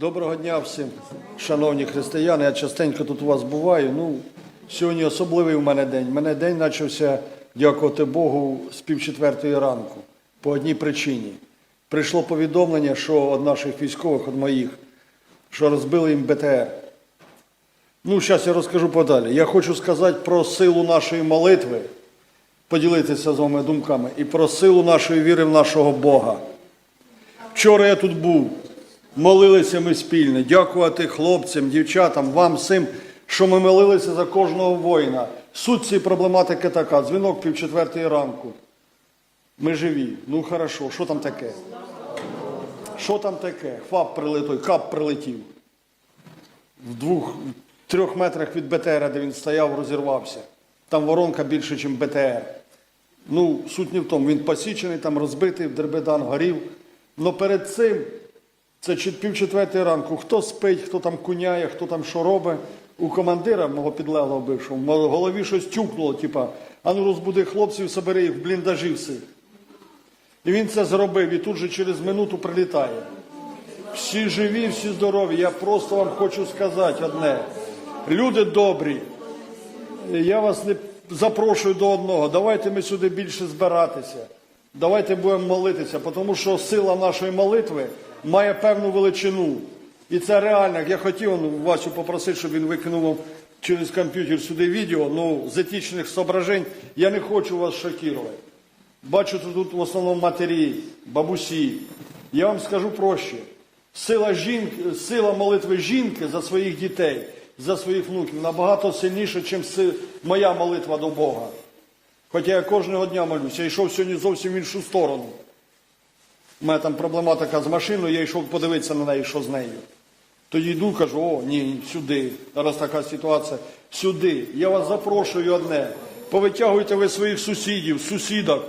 Доброго дня всім, шановні християни. Я частенько тут у вас буваю. Ну, сьогодні особливий у мене день. У мене день почався, дякувати Богу, з півчетвертої ранку. По одній причині. Прийшло повідомлення, що від наших військових, від моїх, що розбили їм БТР. Ну, зараз я розкажу подалі. Я хочу сказати про силу нашої молитви, поділитися з вами думками, і про силу нашої віри в нашого Бога. Вчора я тут був, молилися ми спільно. Дякувати хлопцям, дівчатам, вам всім, що ми молилися за кожного воїна. Суть цієї проблематики така: дзвінок пів четвертої ранку. Ми живі. Ну хорошо, що там таке? Що там таке? ФАП прилетів, кап прилетів. В двох, в трьох метрах від БТР, де він стояв, розірвався. Там воронка більше, ніж БТР. Ну, суть не в тому, він посічений, там розбитий, Дербедан горів. Но перед цим, це пів четвертої ранку, хто спить, хто там куняє, хто там що робить. У командира мого підлеглого бившого, в голові щось тюкнуло, типа, а ну розбуди хлопців, собери їх в бліндажі всіх. І він це зробив, і тут же через минуту прилітає. Всі живі, всі здорові. Я просто вам хочу сказати одне. Люди добрі, я вас не запрошую до одного. Давайте ми сюди більше збиратися. Давайте будемо молитися, тому що сила нашої молитви має певну величину. І це реально. Я хотів ну, Васю попросити, щоб він викинув через комп'ютер сюди відео. Ну, з етичних соображень я не хочу вас шокувати. Бачу тут в основному матері, бабусі. Я вам скажу проще. Сила, жінки, сила молитви жінки за своїх дітей, за своїх внуків набагато сильніша, ніж моя молитва до Бога. Хоча я кожного дня молюся, я йшов сьогодні зовсім в іншу сторону. У мене там проблематика з машиною, я йшов подивитися на неї, що з нею. Тоді йду, кажу, о, ні, сюди. Зараз така ситуація. Сюди. Я вас запрошую одне. Повитягуйте ви своїх сусідів, сусідок.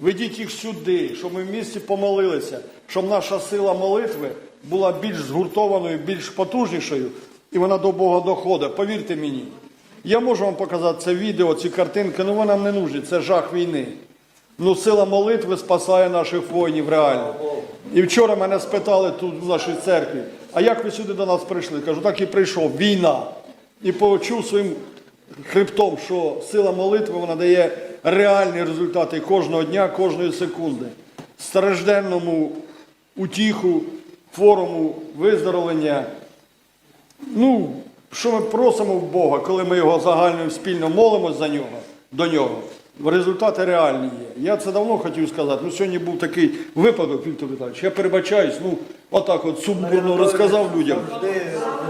Ведіть їх сюди, щоб ми в місті помолилися, щоб наша сила молитви була більш згуртованою, більш потужнішою, і вона до Бога доходить. Повірте мені. Я можу вам показати це відео, ці картинки, але вони нам не нужні. Це жах війни. Ну, сила молитви спасає наших воїнів реально. І вчора мене спитали тут в нашій церкві, а як ви сюди до нас прийшли? Кажу, так і прийшов. Війна. І почув своїм хребтом, що сила молитви вона дає реальні результати кожного дня, кожної секунди. Стражденному утіху, форуму, виздоровлення. Ну, що ми просимо в Бога, коли ми його загально спільно молимось за нього, до нього, результати реальні є. Я це давно хотів сказати. Ну, сьогодні був такий випадок, Віктор Віталійович. Я перебачаюсь, ну, отак от сумбурно розказав людям. Завжди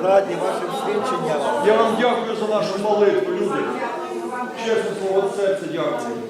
раді вашим свідченням. Я вам дякую за нашу молитву, люди. Чесно слово, від серця дякую.